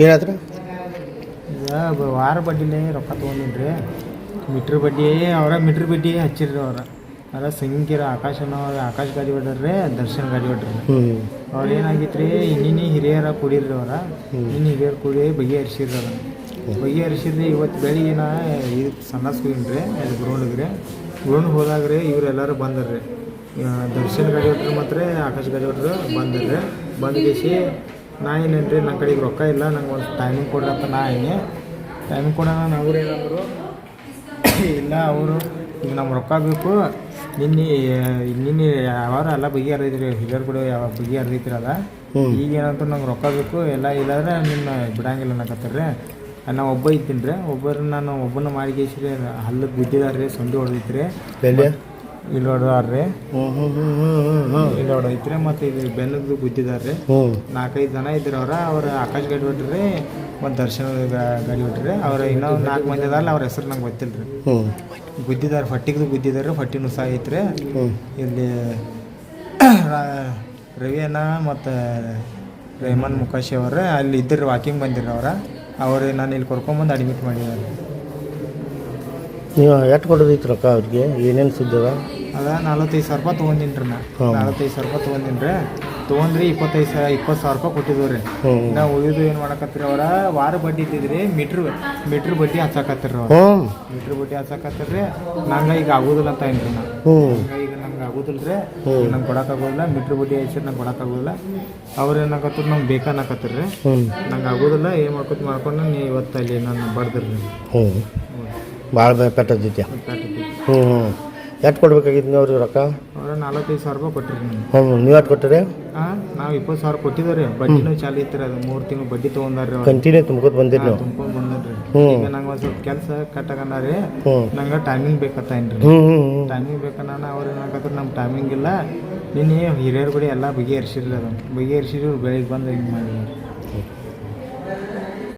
ಏನಾಯ್ತು ಈಗ ವಾರ ಬಡ್ಡಿಲೇ ರೊಕ್ಕ ತೊಗೊಂಡಿದ್ರಿ. ಮೀಟ್ರ್ ಬಡ್ಡಿ ಅವರ ಮೀಟ್ರ್ ಬಡ್ಡಿ ಹಚ್ಚಿರ್ರಿ ಅವ್ರ. ಅದ ಸಂಗೀರ ಆಕಾಶನ ಆಕಾಶ ಗಾಡಿ ಹೊಡ್ರಿ ದರ್ಶನ್ ಗಾಡಿ ಹೊಡ್ರಿ. ಅವ್ರು ಏನಾಗಿತ್ತು ರೀ ನಿನ್ನೆ ಹಿರಿಯರ ಕುಡಿರ್ರಿ ಅವ್ರ. ಇನ್ನು ಹಿರಿಯರು ಕುಡಿ ಬಗೆಹರಿಸಿರ್ರಿ ಬಗೆ ಬಗೆಹರಿಸಿದ್ರಿ ಇವತ್ತು ಬೆಳಿಗ್ಗೆ ನಾ ಇದು ಸಣ್ಣ ಹೋಗಿನಿ ರೀ ಅಲ್ಲಿ ಗ್ರೌಂಡಿಗೆ ರೀ ಗ್ರೌಂಡ್ ಹೋದಾಗ ರೀ ಇವರೆಲ್ಲರೂ ಬಂದರ್ರಿ ದರ್ಶನ ದರ್ಶನ್ ಗಾಡಿ ಹೊಟ್ರಿ ಮಾತ್ರ ಆಕಾಶ್ ಗಾಡಿ ಹೊಟ್ರು ಬಂದರ್ರಿ ಬಂದು ಕೇಸಿ ಏನೇನು ರೀ ನನ್ನ ಕಡೆಗೆ ರೊಕ್ಕ ಇಲ್ಲ ನಂಗೆ ಒಂದು ಟೈಮಿಂಗ್ ಕೊಡ್ರಿ ಅಂತ ನಾ ಏನೇ ಟೈಮಿಂಗ್ ಕೊಡೋಣ ಅವ್ರು ಏನಂದರು ಇಲ್ಲ ಅವರು ಈಗ ನಮ್ಗೆ ರೊಕ್ಕ ಬೇಕು. ನಿನ್ನೆ ನಿನ್ನೆ ಯಾವಾರ ಎಲ್ಲ ಬಗೆಹರಿದ್ರಿ ಹಿರಿಯರು ಕೂಡ ಯಾವ ಅದ ಈಗ ಏನಂತ ನಂಗೆ ರೊಕ್ಕ ಬೇಕು ಎಲ್ಲ ಇಲ್ಲಾಂದ್ರೆ ನಿನ್ನ ಬಿಡಂಗಿಲ್ಲ ಅನ್ನಕತ್ತಾರ್ರಿ. ನಾ ಒಬ್ಬ ಇದ್ದೀನಿ ರೀ ಒಬ್ಬರು ನಾನು ಒಬ್ಬನ ಮಾಡಿಗೇಸ್ರಿ ಹಲ್ಲಕ್ಕೆ ಬಿದ್ದಿದಾರೆ ರೀ ಸಂಧಿ ಹೊಡೆದಿತ್ತು ಎಲ್ಲಿ ಇಲ್ಲಿ ಹೊಡೆದಾರ್ರಿ ಇಲ್ಲಿ ಹೊಡೆದೈತ್ರಿ ಮತ್ತು ಇದು ಬೆನ್ನದ್ದು ಗುದ್ದಿದಾರೆ ಹ್ಞೂ. ನಾಲ್ಕೈದು ಜನ ಇದ್ರು ಅವ್ರ ಅವ್ರ ಆಕಾಶ್ ಗಾಡಿ ಹೊಟ್ರಿ ಮತ್ತು ದರ್ಶನ ಗಾಡಿ ಹೊಟ್ರಿ ಅವ್ರ ಇನ್ನೊಂದು ನಾಲ್ಕು ಮಂದಿ ಅದಾರಲ್ಲ ಅವ್ರ ಹೆಸರು ನಂಗೆ ಗೊತ್ತಿಲ್ಲ ರೀ ಹ್ಞೂ. ಗುದ್ದಿದ್ದಾರೆ ಫಟ್ಟಿಗೆ ಗುದ್ದಿದ್ದಾರೆ ಫಟ್ಟಿ ನುಸ ಐತ್ರಿ ಇಲ್ಲಿ ರಾ- ರವಿ ಅಣ್ಣ ಮತ್ತು ರೇಮನ್ ಮುಖಾಶಿ ಅವ್ರ ಅಲ್ಲಿ ಇದ್ದರು ವಾಕಿಂಗ್ ಬಂದಿರ ಅವ್ರ. ಅವ್ರು ನಾನು ಇಲ್ಲಿ ಕರ್ಕೊಂಬಂದು ಅಡ್ಮಿಟ್ ಮಾಡಿದ್ದಾರೆ ನೀವು ಎಷ್ಟು ಕೊಡೋದೈತಿ ರೊಕ್ಕ ಅವ್ರಿಗೆ? ಏನೇನು ಸುದ್ದಿ ಅದ ನಲ್ವತ್ತೈದು ಸಾವಿರ ರೂಪಾಯಿ ತೊಗೊಂಡಿನಿ ರೀ ನಾ. ಹ್ಮ್. ನಲ್ವತ್ತೈದು ಸಾವಿರ ರೂಪಾಯಿ ತೊಗೊಂಡಿನಿ ರೀ ತೊಗೊಂಡ್ರಿ ಇಪ್ಪತ್ತೈದು ಸಾವಿರ ಇಪ್ಪತ್ತು ಸಾವಿರ ರೂಪಾಯಿ ಕೊಟ್ಟಿದ್ವು ರೀ ಹ್ಞೂ ನಾವು ಉಳಿದು ಏನು ಮಾಡಕತ್ತೀರಿ ಅವ್ರ? ವಾರ ಬಡ್ಡಿ ಇದ್ದಿದ್ರಿ ಮೀಟ್ರ್ ಮೀಟ್ರ್ ಬಡ್ಡಿ ಹಚ್ಚಾಕತ್ತೀರಿ ಅವ್ರು. ಹ್ಞೂ ಮೀಟ್ರ್ ಬಡ್ಡಿ ಹಚ್ಚಾಕತ್ತೀರಿ. ನಂಗೆ ಈಗ ಆಗೋದಿಲ್ಲ ಅಂತ ಏನ್ರಿ ನಾ. ಹ್ಞೂ ಈಗ ನಂಗೆ ಆಗೋದಿಲ್ಲ ರೀ ಹ್ಮ್. ನಂಗೆ ಕೊಡೋಕ್ಕಾಗೋದಿಲ್ಲ ಮೀಟ್ರ್ ಬಡ್ಡಿ ಹಚ್ಚಿದ್ರೆ ನಂಗೆ ಕೊಡೋಕ್ಕಾಗೋದಿಲ್ಲ ಅವ್ರು ಏನಾಗತ್ತೀರಿ ನಂಗೆ ಬೇಕನ್ನಕತ್ತೀರಿ ಹ್ಞೂ ನಂಗೆ ಆಗೋದಿಲ್ಲ ಏನು ಮಾಡ್ಕೊತ ಮಾಡ್ಕೊಂಡು ನೀ ಇವತ್ತು ಅಲ್ಲಿ ನಾನು ಬಡ್ದ್ರಿ ಹ್ಞೂ ಭಾಳ ಪೆಟ್ಟದೈತಿ ಹ್ಞೂ ಹ್ಞೂ ಎಷ್ಟು ಕೊಡ್ಬೇಕಾಗಿತ್ತು ನೀವು ಅವ್ರಿಗೆ ರೊಕ್ಕ? ಅವ್ರ ನಾಲ್ಕೈದು ಸಾವಿರ ರೂಪಾಯಿ ಕೊಟ್ಟಿರಿ ಹ್ಞೂ ನೀವು ಎಷ್ಟು ಕೊಟ್ಟರೆ? ಹಾಂ ನಾವು ಇಪ್ಪತ್ತು ಸಾವಿರ ಕೊಟ್ಟಿದ್ದೇವೆ ರೀ ಬಡ್ಡಿನೂ ಚಾಲು ಇತ್ತು ಅದು ಮೂರು ತಿಂಗಳು ಬಡ್ಡಿ ತೊಗೊಂಡಾರ್ರಿ ಅವ್ರು. ಕಂಟಿನ್ಯೂ ತುಂಬ್ಕೊತ ಬಂದಿರಿ ನೀವು. ತುಂಬ್ಕೊಂಡು ಬಂದ್ರಿ ಈಗ ನಂಗೆ ಒಂದು ಸ್ವಲ್ಪ ಕೆಲಸ ಕಟ್ಟಕಂದಾರಿ ರೀ ನಂಗೆ ಟೈಮಿಂಗ್ ಬೇಕತ್ತ ಏನ್ರಿ ಹ್ಞೂ ಹ್ಞೂ ಹ್ಞೂ ಟೈಮಿಂಗ್ ಬೇಕನ್ನ ಅವ್ರು ಏನಾಗತ್ತಾರೆ ನಮ್ಮ ಟೈಮಿಂಗ್ ಇಲ್ಲ. ನಿನ್ನೆ ಹಿರಿಯರು ಕೂಡ ಎಲ್ಲ ಬಗೆಹರಿಸಿರಿ ಅದು ಬಗೆಹರಿಸಿದ್ರು ಬೆಳಿಗ್ಗೆ ಬಂದು ಹಿಂಗೆ ಮಾಡಿದ್ರು.